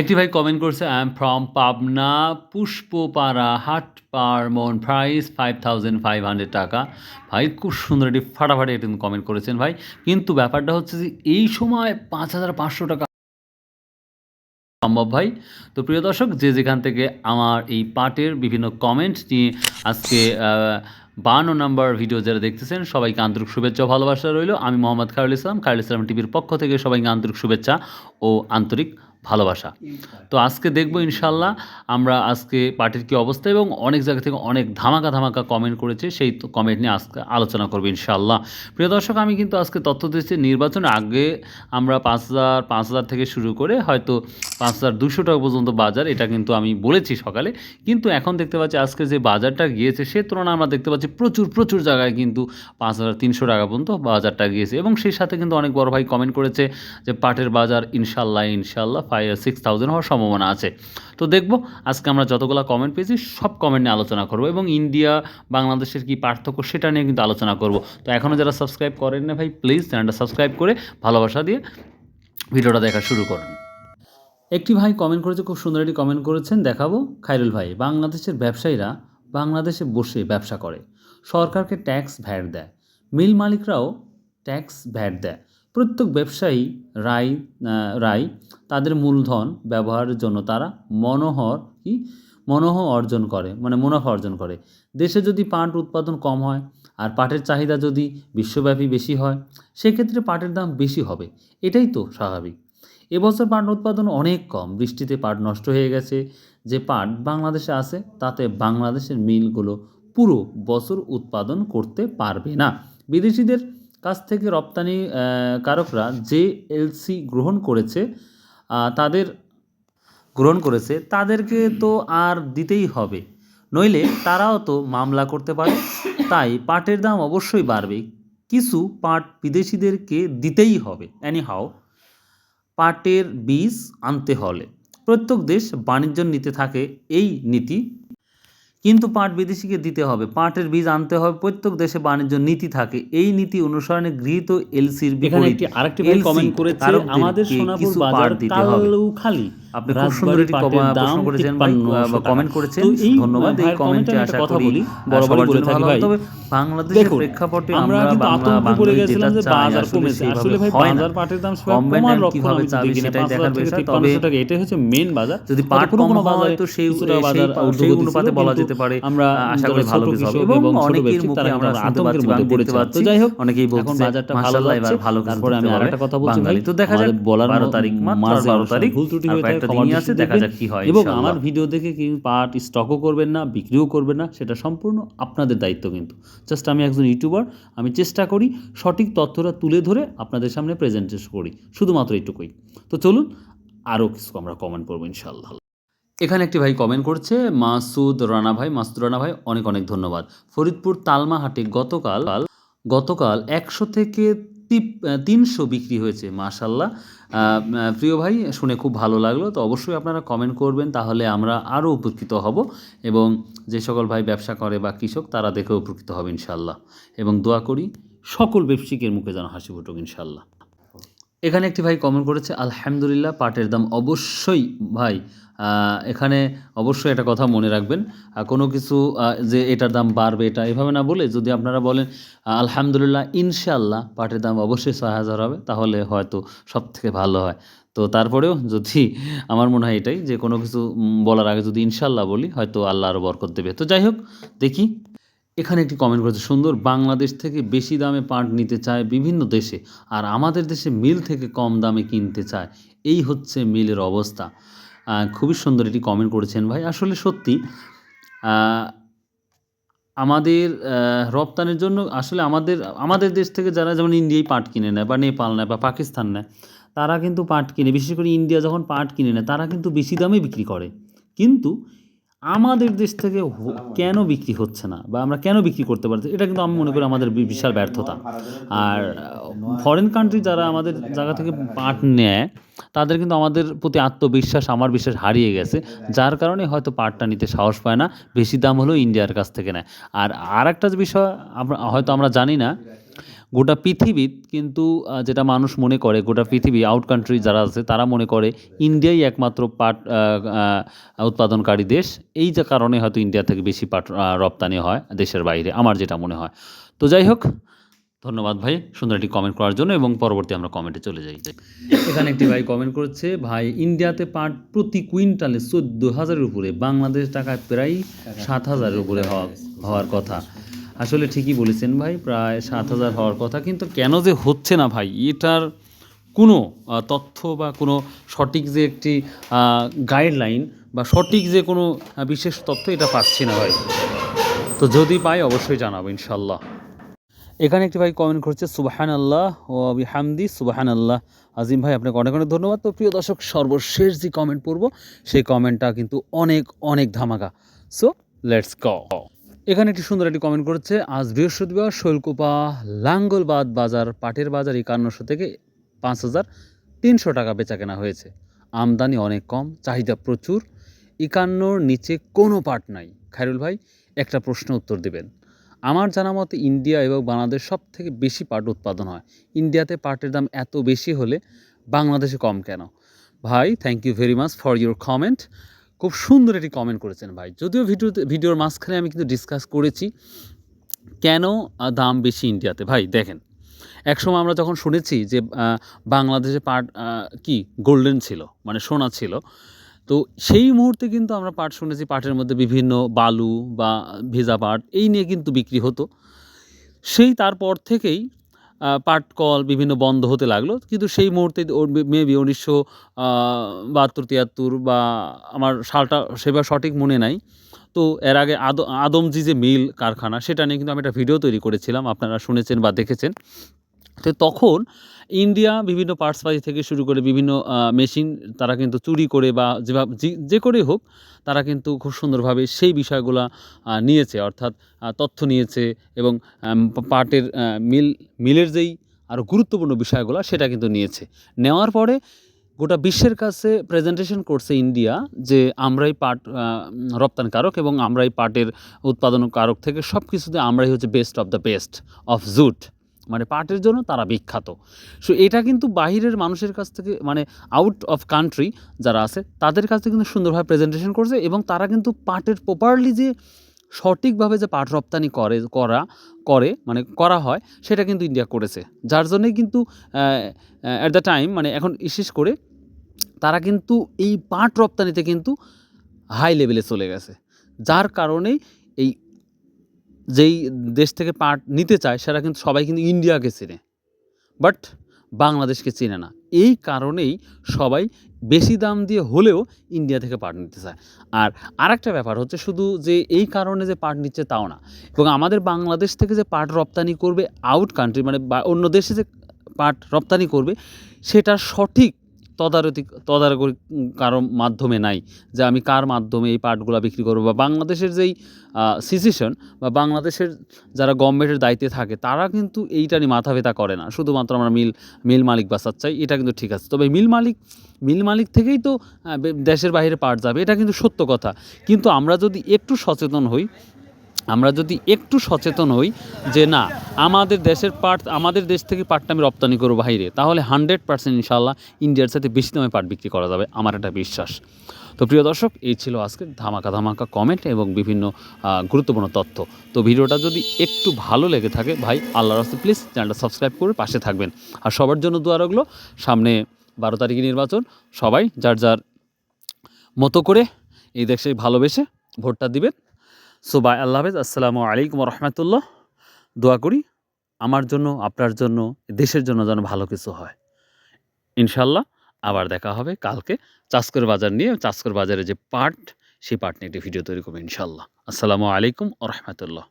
একটি ভাই কমেন্ট করছে I am from Pabna Pushpapara হাট পার মন price five thousand five hundred টাকা। ভাই, খুব সুন্দর একটি ফাটাফাটি একটি কমেন্ট করেছেন ভাই। কিন্তু ব্যাপারটা হচ্ছে যে, এই সময় পাঁচ হাজার পাঁচশো টাকা সম্ভব ভাই। তো প্রিয় দর্শক, যে যেখান থেকে আমার এই পার্টের বিভিন্ন কমেন্ট নিয়ে আজকে বান্ন নম্বর ভিডিও যারা দেখতেছেন, সবাইকে আন্তরিক শুভেচ্ছা ভালোবাসা রইল। আমি মোহাম্মদ খায়রুল ইসলাম খায়রুল ইসলাম টিভির পক্ষ থেকে সবাইকে আন্তরিক শুভেচ্ছা ও আন্তরিক ভালোবাসা। তো আজকে দেখব ইনশাল্লাহ আমরা আজকে পার্টির কী অবস্থা এবং অনেক জায়গা থেকে অনেক ধামাকা ধামাকা কমেন্ট করেছে সেই কমেন্ট নিয়ে আজকে আলোচনা করব ইনশাল্লাহ। প্রিয় দর্শক আমি কিন্তু আজকে তথ্য দিচ্ছি নির্বাচনের আগে আমরা পাঁচ হাজার পাঁচ হাজার থেকে শুরু করে হয়তো পাঁচ হাজার দুশো টাকা পর্যন্ত বাজার এটা কিন্তু আমি বলেছি সকালে। কিন্তু এখন দেখতে পাচ্ছি আজকে যে বাজারটা গিয়েছে সে তুলনায় আমরা দেখতে পাচ্ছি প্রচুর প্রচুর জায়গায় কিন্তু পাঁচ হাজার তিনশো টাকা পর্যন্ত বাজারটা গিয়েছে। এবং সেই সাথে কিন্তু অনেক বড় ভাই কমেন্ট করেছে যে পাটের বাজার ইনশাল্লাহ ইনশাল্লাহ ফাইভ সিক্স থাউজেন্ড হওয়ার সম্ভাবনা আছে। তো দেখব, আজকে আমরা যতগুলো কমেন্ট পেয়েছি, সব কমেন্ট নিয়ে আলোচনা করব এবং ইন্ডিয়া বাংলাদেশের কি পার্থক্য সেটা নিয়ে কিন্তু আলোচনা করব। তো এখনও যারা সাবস্ক্রাইব করেন না ভাই প্লিজ চ্যানেলটা সাবস্ক্রাইব করে ভালোবাসা দিয়ে ভিডিওটা দেখা শুরু করুন। একটি ভাই কমেন্ট করেছে, খুব সুন্দর একটি কমেন্ট করেছেন, দেখাবো। খাইরুল ভাই, বাংলাদেশের ব্যবসায়ীরা বাংলাদেশে বসে ব্যবসা করে। সরকারকে ট্যাক্স ভ্যাট দেয়। মিল মালিকরাও ট্যাক্স ভ্যাট দেয়। প্রত্যেক ব্যবসায়ী রায় রায় তাদের মূলধন ব্যবহারের জন্য তারা মনোহর কি? মনোহ অর্জন করে মানে মুনাফা অর্জন করে। দেশে যদি পাট উৎপাদন কম হয় আর পাটের চাহিদা যদি বিশ্বব্যাপী বেশি হয়, সেক্ষেত্রে পাটের দাম বেশি হবে। এটাই তো স্বাভাবিক। এবছর পাট উৎপাদন অনেক কম। বৃষ্টিতে পাট নষ্ট হয়ে গেছে। যে পাট বাংলাদেশে আছে, তাতে বাংলাদেশের মিলগুলো পুরো বছর উৎপাদন করতে পারবে না। বিদেশিদের কাছ থেকে রপ্তানি কারকরা যে এলসি গ্রহণ করেছে তাদের গ্রহণ করেছে, তাদেরকে তো আর দিতেই হবে। নইলে তারাও তো মামলা করতে পারে। তাই পাটের দাম অবশ্যই বাড়বে। কিছু পাট বিদেশিদেরকে দিতেই হবে। এনিহাও পাটের বীজ আনতে হলে প্রত্যেক দেশ বাণিজ্য নিতে থাকে। এই নীতি কিন্তু পাট বিদেশিকে দিতে হবে। পাটের বীজ আনতে হবে। প্রত্যেক দেশে বাণিজ্য নীতি থাকে। এই নীতি অনুসরণে গৃহীত এলসির বিপরীত। আরেকটি কমেন্ট করেছে আমাদের সোনাপুর বাজার কালুখালী। আপনি খুব সুন্দর একটি প্রশ্ন করেছেন ভাই, বা কমেন্ট করেছেন ধন্যবাদ এই কমেন্টে আশা করি বরাবরই সবার বলে জন্য থাকি ভালো ভাই। তবে বাংলাদেশের প্রেক্ষাপটে আমরা কিন্তু বাংলা পড়ে গেছিলাম যেটা যে চাই বাজার আসলে কমেছে সেইভাবে আসলে ভাই হয় না। বাজার পাটের দাম সেভাবে কমার লক্ষণ কীভাবে চাবে সেটাই 5000 দেখার বিষয়। তবে এটাই হচ্ছে মেন বাজার যদি পাট কম হয় তো সেই বাজার সেই অনুপাতে বলা যেতে পারে আমরা আশা করি ভালো কিছু হবে এবং অনেকের মুখে তারা আমরা শুনতে পাচ্ছি বা দেখতে পাচ্ছি যাই হোক অনেকেই এখন বলছে বাজারটা ভালো মাশাআল্লাহ এবার ভালো কিছু তারপরে আমি আরেকটা কথা বলছি। ভাই তো দেখা যাক বলার বারো তারিখ মাত্র মাঝে বারো অনেক তারিখ ভুল ত্রুটি হয়ে কয়েকটা ক্ষমা আছে দেখা যাক কি হয় এবং আমার ভিডিও দেখে কি পার্ট স্টকও করবেন না বিক্রিও করবেন না সেটা সম্পূর্ণ আপনাদের দায়িত্ব কিন্তু। জাস্ট আমি একজন ইউটিউবার আমি চেষ্টা করি সঠিক তথ্যটা তুলে ধরে আপনাদের সামনে প্রেজেন্টেশন করি শুধুমাত্র এইটুকুই। তো চলুন আরও কিছু আমরা কমেন্ট করব ইনশাল্লাহ এখানে একটি ভাই কমেন্ট করছে মাসুদ রানা ভাই মাসুদ রানা ভাই অনেক অনেক ধন্যবাদ। ফরিদপুর তালমাহাটে গতকাল গতকাল একশো থেকে তিনশো বিক্রি হয়েছে, মাশাল্লাহ। প্রিয় ভাই, শুনে খুব ভালো লাগল, তো অবশ্যই আপনারা কমেন্ট করবেন, তাহলে আমরা আরও উপকৃত হব এবং যে সকল ভাই ব্যবসা করে বা কৃষক, তারা দেখে উপকৃত হবে, ইনশাল্লাহ। এবং দোয়া করি সকল ব্যবসায়িকের মুখে যেন হাসি ফুটুক, ইনশাল্লাহ। এখানে একটি ভাই কমেন্ট করেছে, আলহামদুলিল্লাহ, পাটের দাম অবশ্যই ভাই এখানে অবশ্যই একটা কথা মনে রাখবেন। কোনো কিছু যে এটার দাম বাড়বে, এটা এভাবে না বলে যদি আপনারা বলেন আলহামদুলিল্লাহ ইনশাল্লাহ পাটের দাম অবশ্যই ছয় হাজার হবে, তাহলে হয়তো সব থেকে ভালো হয়। তো তারপরেও যদি, আমার মনে হয় এটাই যে কোনো কিছু বলার আগে যদি ইনশাল্লাহ বলি, হয়তো আল্লাহ আরও বরকত দেবে। তো যাই হোক, দেখি। এখানে একটি কমেন্ট করেছে, সুন্দর, বাংলাদেশ থেকে বেশি দামে পাট নিতে চায় বিভিন্ন দেশে, আর আমাদের দেশে মিল থেকে কম দামে কিনতে চায়। এই হচ্ছে মিলের অবস্থা। খুবই সুন্দর এটি কমেন্ট করেছেন ভাই। আসলে সত্যি আমাদের রপ্তানির জন্য আসলে আমাদের আমাদের দেশ থেকে যারা যেমন ইন্ডিয়ায় পাট কিনে নেয় বা নেপাল নেয় বা পাকিস্তান নেয়, তারা কিন্তু পাট কিনে, বিশেষ করে ইন্ডিয়া যখন পাট কিনে নেয়, তারা কিন্তু বেশি দামে বিক্রি করে। কিন্তু আমাদের দেশ থেকে কেন বিক্রি হচ্ছে না? বা আমরা কেন বিক্রি করতে পারছি? এটা কিন্তু আমি মনে করি আমাদের বিশাল ব্যর্থতা। আর ফরেন কান্ট্রি যারা আমাদের জায়গা থেকে পাট নেয়, তাদের কিন্তু আমাদের প্রতি আত্মবিশ্বাস, আমার বিশ্বাস হারিয়ে গেছে। যার কারণে হয়তো পাটটা নিতে সাহস পায় না। বেশি দাম হলেও ইন্ডিয়ার কাছ থেকে নেয়। আর আর একটা বিষয় হয়তো আমরা জানি না গোটা পৃথিবীত কিন্তু যেটা মানুষ মনে করে গোটা পৃথিবী আউট কান্ট্রি যারা আছে তারা মনে করে ইন্ডিয়াই একমাত্র পাট উৎপাদনকারী দেশ। এই যে কারণে হয়তো ইন্ডিয়া থেকে বেশি পাট রপ্তানি হয় দেশের বাইরে আমার যেটা মনে হয়। তো যাই হোক ধন্যবাদ ভাই সুন্দর একটি কমেন্ট করার জন্য এবং পরবর্তী আমরা কমেন্টে চলে যাই। এখানে একটি ভাই কমেন্ট করেছে ভাই ইন্ডিয়াতে পাট প্রতি কুইন্টালে চোদ্দ হাজারের উপরে বাংলাদেশ টাকায় প্রায় সাত হাজারের উপরে হওয়া হওয়ার কথা। আসলে ঠিকই বলেছেন ভাই, প্রায় সাত হাজার হওয়ার কথা। কিন্তু কেন যে হচ্ছে না ভাই, এটার কোনো তথ্য বা কোনো সঠিক যে একটি গাইডলাইন বা সঠিক যে কোনো বিশেষ তথ্য এটা পাচ্ছি না ভাই। তো যদি পাই অবশ্যই জানাব ইনশাল্লাহ এখানে একটি ভাই কমেন্ট করছে সুবাহান আল্লাহ ও হামদি সুবাহান আল্লাহ আজিম ভাই, আপনাকে অনেক অনেক ধন্যবাদ। তো প্রিয় দর্শক, সর্বশেষ যে কমেন্ট পড়ব, সেই কমেন্টটা কিন্তু অনেক অনেক ধামাকা। সো লেটস গ এখানে একটি সুন্দর একটি কমেন্ট করেছে, আজ বৃহস্পতিবার শৈলকুপা লাঙ্গলবাদ বাজার, পাটের বাজার একান্নশো থেকে পাঁচ হাজার তিনশো টাকা বেচা কেনা হয়েছে। আমদানি অনেক কম, চাহিদা প্রচুর, একান্নর নিচে কোনো পাট নাই। খায়রুল ভাই একটা প্রশ্ন উত্তর দেবেন, আমার জানা মতে ইন্ডিয়া এবং বাংলাদেশ সব থেকে বেশি পাট উৎপাদন হয়। ইন্ডিয়াতে পাটের দাম এত বেশি হলে বাংলাদেশে কম কেন? ভাই thank you very much for your comment খুব সুন্দর একটি কমেন্ট করেছেন ভাই। যদিও ভিডিওতে ভিডিওর মাঝখানে আমি কিন্তু ডিসকাস করেছি কেন দাম বেশি ইন্ডিয়াতে ভাই, দেখেন, একসময় আমরা যখন শুনেছি যে বাংলাদেশে পাট কি গোল্ডেন ছিল মানে সোনা ছিল, তো সেই মুহূর্তে কিন্তু আমরা পাট শুনেছি পাটের মধ্যে বিভিন্ন বালু বা ভেজা পাট, এই নিয়ে কিন্তু বিক্রি হতো। সেই তারপর থেকেই আহ, পাট কল বিভিন্ন বন্ধ হতে লাগল। কিন্তু সেই মুহূর্তে মেবি উনিশশো বাহাত্তর তিয়াত্তর বা আমার সালটা সেবার সঠিক মনে নাই। তো এর আগে আদ আদমজি যে মিল কারখানা সেটা নিয়ে কিন্তু আমি একটা ভিডিও তৈরি করেছিলাম। আপনারা শুনেছেন বা দেখেছেন। তো তখন ইন্ডিয়া বিভিন্ন পার্টস পাই থেকে শুরু করে বিভিন্ন মেশিন তারা কিন্তু চুরি করে বা যেভাবে যে- করেই হোক তারা কিন্তু খুব সুন্দরভাবে সেই বিষয়গুলো নিয়েছে। অর্থাৎ তথ্য নিয়েছে এবং আম, পা- পাটের মিল মিলের যেই আরও গুরুত্বপূর্ণ বিষয়গুলো সেটা কিন্তু নিয়েছে। নেওয়ার পরে গোটা বিশ্বের কাছে প্রেজেন্টেশন করছে ইন্ডিয়া যে আমরাই পাট রপ্তানিকারক এবং আমরাই পাটের উৎপাদনকারক থেকে সব কিছুতে আমরাই হচ্ছে best of the best of jute মানে পাটের জন্য তারা বিখ্যাত। সো এটা কিন্তু বাহিরের মানুষের কাছ থেকে মানে আউট অফ কান্ট্রি যারা আছে, তাদের কাছ থেকে কিন্তু সুন্দরভাবে প্রেজেন্টেশন করছে এবং তারা কিন্তু পাটের প্রপারলি যে সঠিকভাবে যে পাট রপ্তানি করে, করা, করে মানে করা হয়, সেটা কিন্তু ইন্ডিয়া করেছে। যার জন্যই কিন্তু অ্যাট দ্য টাইম মানে এখন বিশেষ করে তারা কিন্তু এই পাট রপ্তানিতে কিন্তু হাই লেভেলে চলে গেছে। যার কারণেই যেই দেশ থেকে পাট নিতে চায় সেটা কিন্তু সবাই কিন্তু ইন্ডিয়াকে চেনে। বাট বাংলাদেশকে চেনে না। এই কারণেই সবাই বেশি দাম দিয়ে হলেও ইন্ডিয়া থেকে পাট নিতে চায়। আর আরেকটা ব্যাপার হচ্ছে শুধু যে এই কারণে যে পাট নিচ্ছে তাও না। এবং আমাদের বাংলাদেশ থেকে যে পাট রপ্তানি করবে আউট কান্ট্রি মানে অন্য দেশে যে পাট রপ্তানি করবে, সেটা সঠিক তদারকি তদারকি কারও মাধ্যমে নাই যে আমি কার মাধ্যমে এই পাটগুলো বিক্রি করব বা বাংলাদেশের যেই সিচুয়েশন বা বাংলাদেশের যারা গভর্নমেন্টের দায়িত্বে থাকে তারা কিন্তু এইটা নিয়ে মাথা ব্যথা করে না। শুধুমাত্র আমরা মিল মিল মালিক বাঁচার চাই এটা কিন্তু ঠিক আছে। তবে মিল মালিক মিল মালিক থেকেই তো দেশের বাইরে পাট যাবে, এটা কিন্তু সত্য কথা। কিন্তু আমরা যদি একটু সচেতন হই আমরা যদি একটু সচেতন হই যে না, আমাদের দেশের পাট, আমাদের দেশ থেকে পাটটা আমি রপ্তানি করব বাইরে, তাহলে হান্ড্রেড পার্সেন্ট ইনশাল্লাহ ইন্ডিয়ার সাথে বেশি দামে পাট বিক্রি করা যাবে, আমার একটা বিশ্বাস। তো প্রিয় দর্শক, এই ছিল আজকের ধামাকা ধামাকা কমেন্ট এবং বিভিন্ন গুরুত্বপূর্ণ তথ্য। তো ভিডিওটা যদি একটু ভালো লেগে থাকে, ভাই, আল্লাহ রাস্তে প্লিজ চ্যানেলটা সাবস্ক্রাইব করে পাশে থাকবেন। আর সবার জন্য দোয়া রাখল সামনে বারো তারিখে নির্বাচন, সবাই যার যার মতো করে এই দেশে ভালোবেসে ভোটটা দিবেন। সো বাই আল্লাহ হাফেজ, আসসালামু আলাইকুম রহমতুল্লাহ। দোয়া করি আমার জন্য, আপনার জন্য, দেশের জন্য যেন ভালো কিছু হয়। ইনশাল্লাহ আবার দেখা হবে কালকে চাষকর বাজার নিয়ে। চাষকর বাজারে যে পার্ট সেই পার্ট নিয়ে একটি ভিডিও তৈরি করব ইনশাল্লাহ আসসালামু আলাইকুম রহমতুল্লাহ।